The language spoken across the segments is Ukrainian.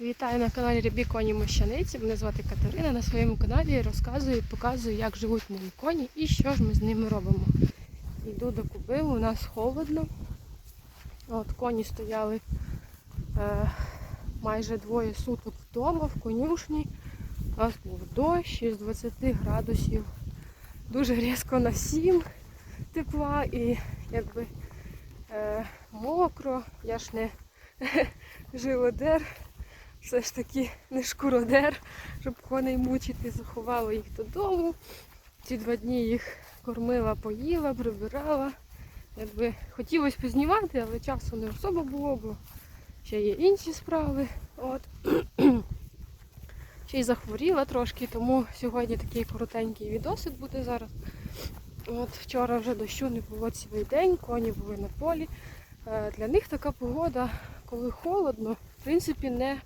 Вітаю на каналі Рябі Коні Мощаниці. Мене звати Катерина. На своєму каналі розказую і показую, як живуть мої коні і що ж ми з ними робимо. Йду до куби, у нас холодно. От Коні стояли е, майже двоє суток вдома, в конюшні. У нас був дощ із 20 градусів. Дуже різко на 7 тепла і якби е, мокро. Я ж не живодер, все ж таки не шкуродер, щоб коней мучити, заховала їх додому. Ці два дні їх кормила, поїла, прибирала. Якби хотілося познімати, але часу не особо було, бо ще є інші справи. От. Ще й захворіла трошки, тому сьогодні такий коротенький відосик буде зараз. От Вчора вже дощу не було цілий день, коні були на полі. Е, Для них така погода, коли холодно, в принципі, не,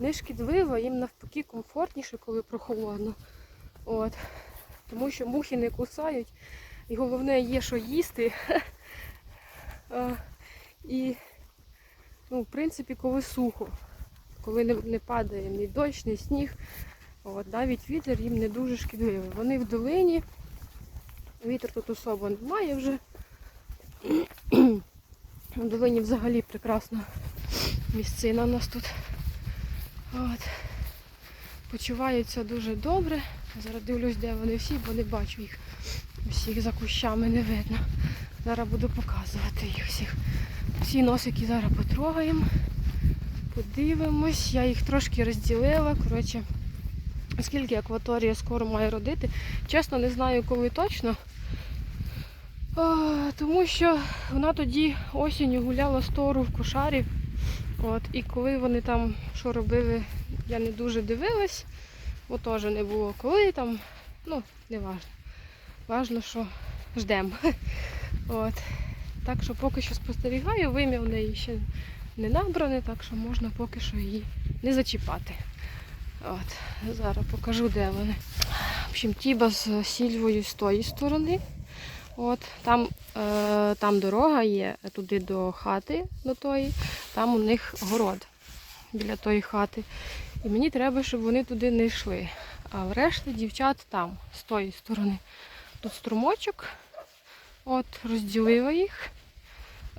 не шкідлива, їм навпаки комфортніше, коли прохолодно. От. Тому що мухи не кусають. І головне є, що їсти. І, ну, в принципі, коли сухо, коли не, не падає ні дощ, ні сніг, от, навіть вітер їм не дуже шкідливий. Вони в долині, вітер тут особо немає вже. В долині взагалі прекрасна місцина у нас тут. От. Почуваються дуже добре. Зараз дивлюсь, де вони всі, бо не бачу їх. Всіх за кущами не видно. Зараз буду показувати їх всіх. Всі носики зараз потрогаємо. Подивимось. Я їх трошки розділила. Коротше, оскільки акваторія скоро має родити. Чесно, не знаю, коли точно. Тому що вона тоді осінню гуляла з тору в кошарі. От, і коли вони там що робили, я не дуже дивилась, бо теж не було коли там, ну, не важно. Важно, що ждемо. Так що поки що спостерігаю, вим'я в неї ще не набране, так що можна поки що її не зачіпати. От. Зараз покажу, де вони. В общем, тіба з сільвою з тої сторони. От, там, е, там дорога є туди до хати, до тої, там у них город біля тої хати. І мені треба, щоб вони туди не йшли. А врешті дівчат там, з тої сторони. Тут струмочок, от, розділила їх,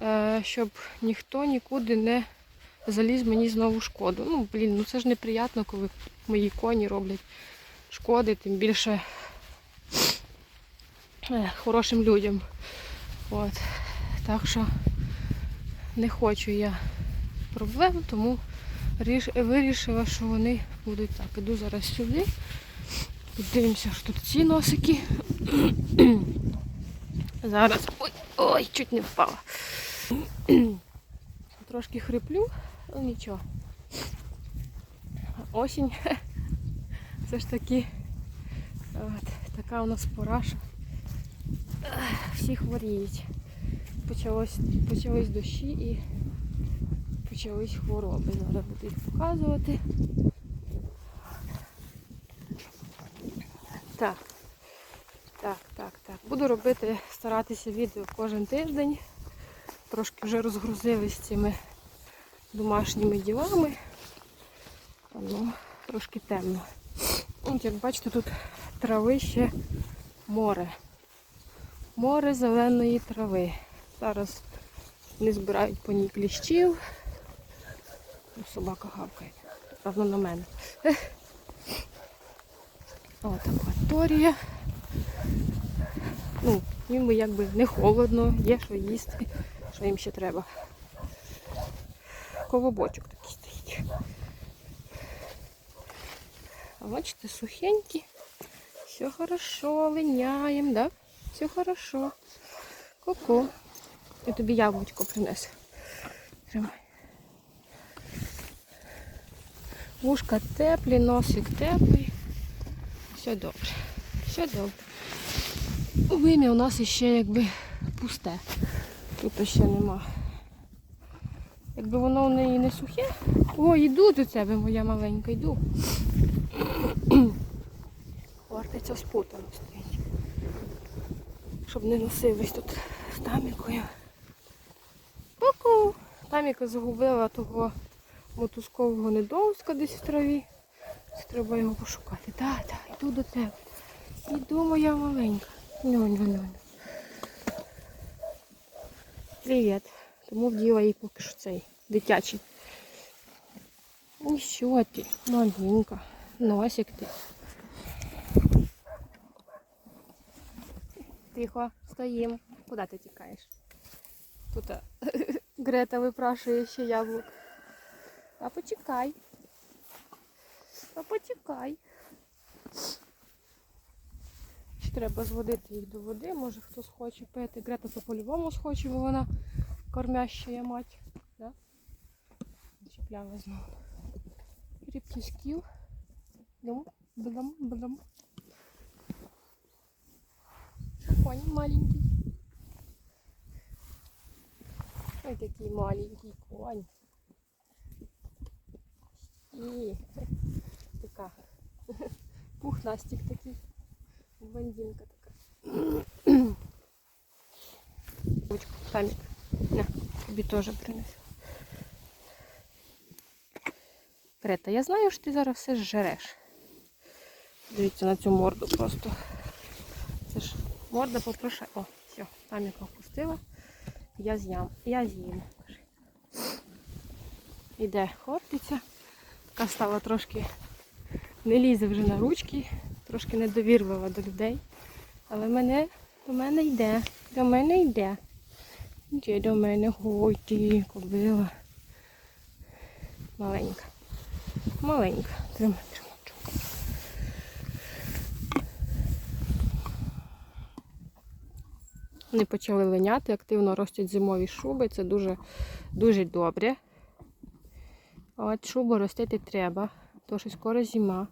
е, щоб ніхто нікуди не заліз мені знову шкоду. Ну, блін, ну це ж неприємно, коли мої коні роблять шкоди, тим більше хорошим людям. От. Так що не хочу я проблем, тому вирішила, що вони будуть так. Іду зараз сюди. Подивимося, що тут ці носики. Зараз. Ой, ой, чуть не впала. Трошки хриплю, але нічого. Осінь. Все ж таки от, така у нас пора, всі хворіють. Почалось, почались дощі і почались хвороби. Зараз буду їх показувати. Так. Так, так, так. Буду робити, старатися відео кожен тиждень. Трошки вже розгрузились цими домашніми ділами. Ну, трошки темно. От, як бачите, тут трави ще море. Море зеленої трави. Зараз не збирають по ній кліщів. Ну, Собака гавкає. Правда на мене. От акваторія. Ну, їм якби не холодно, є що їсти, що їм ще треба. Колобочок такий стоїть. А бачите, сухенькі. Все хорошо, линяємо, да? Все хорошо. Ку-ку. Я тобі яблучко принесу. Тримай. Вушка теплі, носик теплий. Все добре. Все добре. Вим'я у нас ще якби пусте. Тут ще нема. Якби воно у неї не сухе. О, йду до тебе, моя маленька, йду. Вартиця спутано стоїть. Щоб не носились тут з тамікою. Ку-ку! Таміка загубила того мотузкового недовзка десь в траві. Це Треба його пошукати. Так, так, йду до тебе. Іду, моя маленька. Ню. Привіт. Тому вділа їй поки що цей дитячий. Ну що ти, маленька, носик ти. Тихо, стоїм. Куди ти тікаєш? Тут Грета випрашує ще яблук. А почекай. А почекай. Ще треба зводити їх до води, може хтось хоче пити. Грета то по-любому схоче, бо вона кормяща мать. Да? Чіпляла знову. Скіл. Дум, блам, блам. Конь маленький. Ой, такий маленький конь. І така пухнастик такий. Блондинка така. Ручку, тамик. На, тобі теж принесу. Крета, я знаю, що ти зараз все зжереш. Дивіться на цю морду просто. Морда попрошає. О, все, таміка впустила. Я з'ям. Я з'їм. Іде хортиця. Така стала трошки не лізе вже на ручки, трошки недовірлива до людей. Але мене, до мене йде. До мене йде. Йде до мене, ой ти, кобила. Маленька. Маленька. Тримай. тримай. Вони почали линяти, активно ростять зимові шуби. Це дуже, дуже добре. От шубу ростити треба, тому що скоро зима.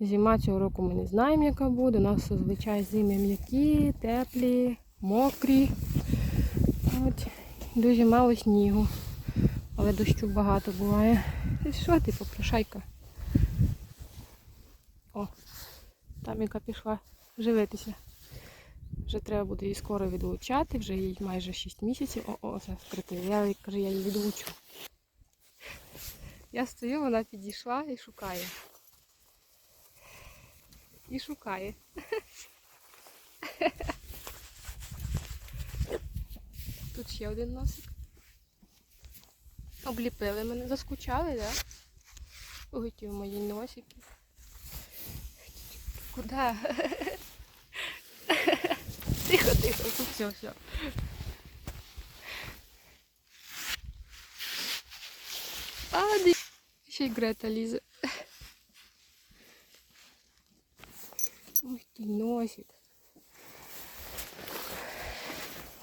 Зима цього року ми не знаємо, яка буде. У нас зазвичай зими м'які, теплі, мокрі. От. Дуже мало снігу. Але дощу багато буває. І що ти, попрошайка? О, там яка пішла живитися. Вже треба буде її скоро відлучати, вже їй майже 6 місяців. О, о, це скрити. Я кажу, я її відлучу. Я стою, вона підійшла і шукає. І шукає. Тут ще один носик. Обліпили мене, заскучали? Да? Ой, ті мої носики. Куда? Тихо, тихо, тут все, все. А, ди... Ще й Грета лізе. Ой, ти носик.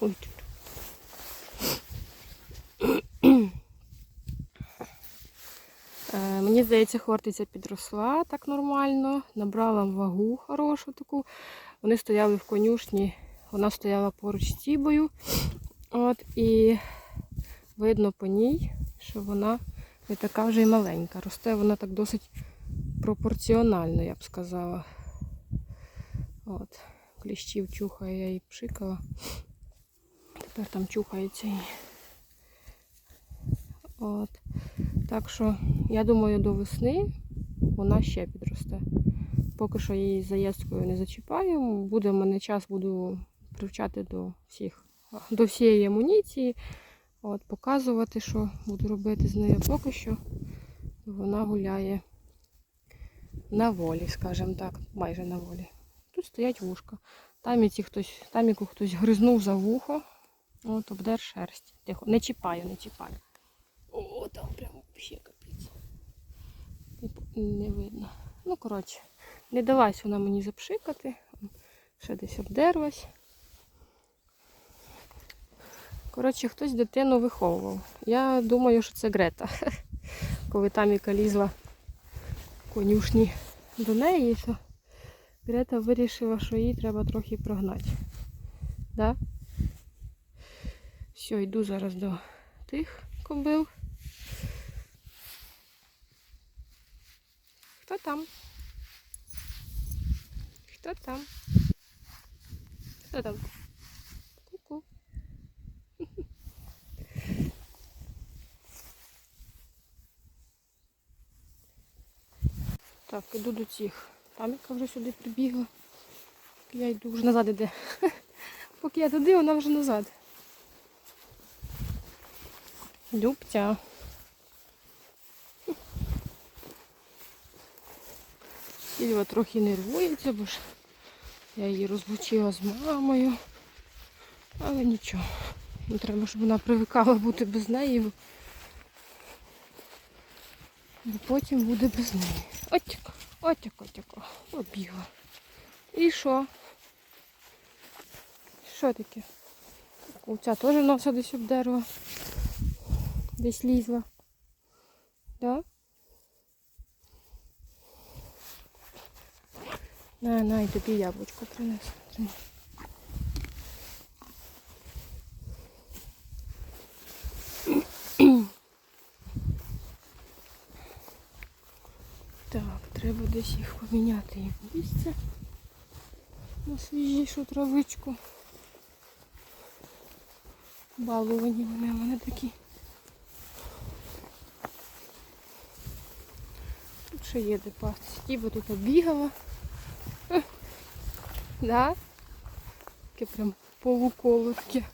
Ой, тут. Е, Мені здається, хортиця підросла так нормально, набрала вагу хорошу таку. Вони стояли в конюшні, вона стояла поруч з тібою. От, і видно по ній, що вона не така вже й маленька. Росте вона так досить пропорціонально, я б сказала. От, кліщів чухає, я її пшикала. Тепер там чухається її. От. Так що, я думаю, до весни вона ще підросте. Поки що її заїздкою не зачіпаю. Буде в мене час, буду привчати до всіх, до всієї амуніції. От, показувати, що буду робити з нею поки що. Вона гуляє на волі, скажімо так, майже на волі. Тут стоять вушка. Там і хтось, там яку хтось гризнув за вухо. От, обдер шерсть. Тихо, не чіпаю, не чіпаю. О, там прямо ще капець. Не видно. Ну, коротше, не далась вона мені запшикати. Ще десь обдерлась. Коротше, хтось дитину виховував. Я думаю, що це Грета. Коли там яка лізла конюшні до неї, то Грета вирішила, що їй треба трохи прогнати. Да? Все, йду зараз до тих кобил. Хто там? Хто там? Хто там? Ку-ку. Так, іду до цих. Там яка вже сюди прибігла. Я йду вже назад іде. Поки я туди, вона вже назад. Любця. Сільва трохи нервується, бо ж я її розлучила з мамою. Але нічого. Треба, щоб вона привикала бути без неї. Бо- потім буде без неї. Отяк, отяк, отяк. Побігла. І що? Що таке? Оця теж носа десь об дерево. Десь лізла. Да? На, на, і тобі яблучко принесу. Тримай. Так, треба десь їх поміняти їм місце на свіжішу травичку. Баловані вони, вони такі. Тут ще є де пастись. Тут обігала. Ех. Да? Таке прям полуколо таке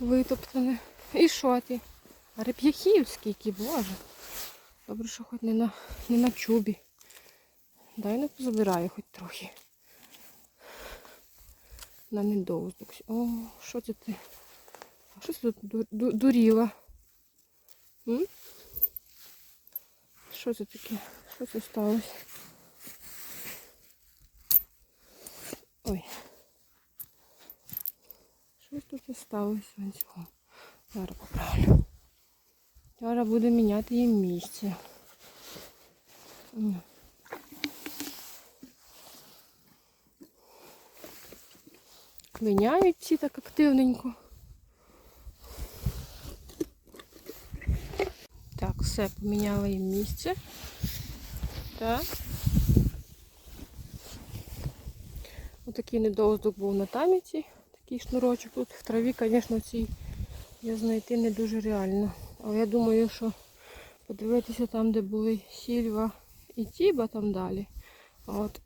витоптане. І що ти? А реп'яхів скільки, боже. Добре, що хоч не на, не на чубі. Дай не позабираю хоч трохи. На недовздок. О, що це ти? А що це тут ду- ду- дуріла? М? Що це таке? Що це сталося? Ой. Щось тут сталося цього. Зараз поправлю. Зараз буде міняти їм місце. М. Міняють ці так активненько. Так, все, поміняла їм місце. Так. Отакий недовздок був на таміці. Такий шнурочок. Тут в траві, звісно, цій я знайти не дуже реально. Але я думаю, що подивитися там, де були сільва і тіба там далі. От.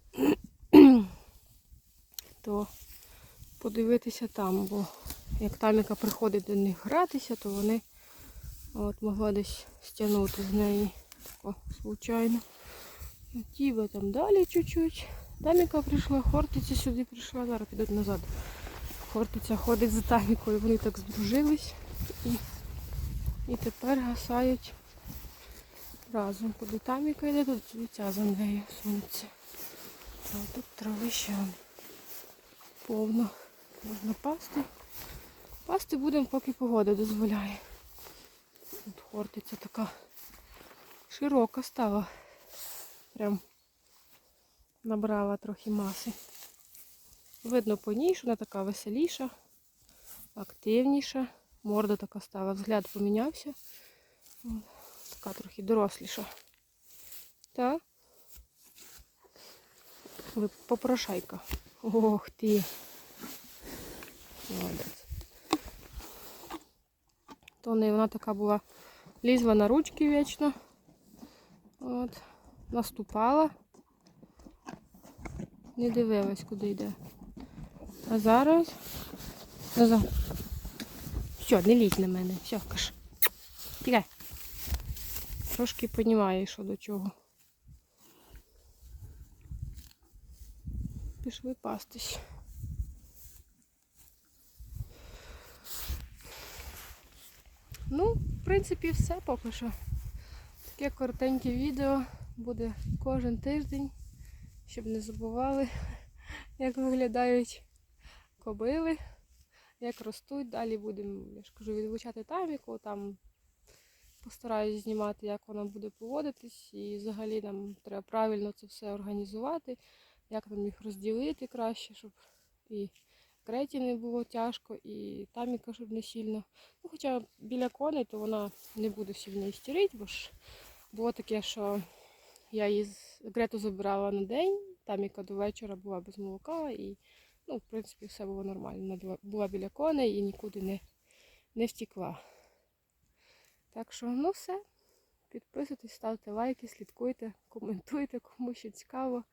то подивитися там, бо як таміка приходить до них гратися, то вони от, могла десь стягнути з неї тако, случайно. А Тіба там далі чуть-чуть. Таміка прийшла, Хортиця сюди прийшла, зараз підуть назад. Хортиця ходить за тамікою, вони так здружились і, і тепер гасають разом. Куди таміка йде, тут ця за нею сунеться. А тут травище он повно. Можна пасти. Пасти будемо, поки погода дозволяє. Тут хортиця така широка стала. Прям набрала трохи маси. Видно по ній, що вона така веселіша, активніша. Морда така стала, взгляд помінявся. Така трохи доросліша. Ви попрошайка. Ох ти. Молодець. То не вона така була, лізла на ручки вічно. От. Наступала. Не дивилась, куди йде. А зараз. Все, не лізь на мене. Все, каш. Тікай. Трошки понімає, що до чого. Пішли пастись. Ну, в принципі, все поки що. Таке коротеньке відео буде кожен тиждень, щоб не забували, як виглядають кобили, як ростуть. Далі будемо, я ж кажу, відлучати таміку, там постараюсь знімати, як вона буде поводитись. І взагалі нам треба правильно це все організувати, як нам їх розділити краще, щоб і Креті не було тяжко, і таміка, щоб не сильно. Ну, хоча біля коней, то вона не буде сильно істерити, бо ж було таке, що я її Грету забирала на день, таміка до вечора була без молока, і ну, в принципі все було нормально. Вона була- біля коней і нікуди не, не втекла. Так що, ну все. Підписуйтесь, ставте лайки, слідкуйте, коментуйте, кому що цікаво.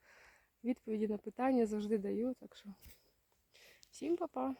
Відповіді на питання завжди даю. Так що всім па-па!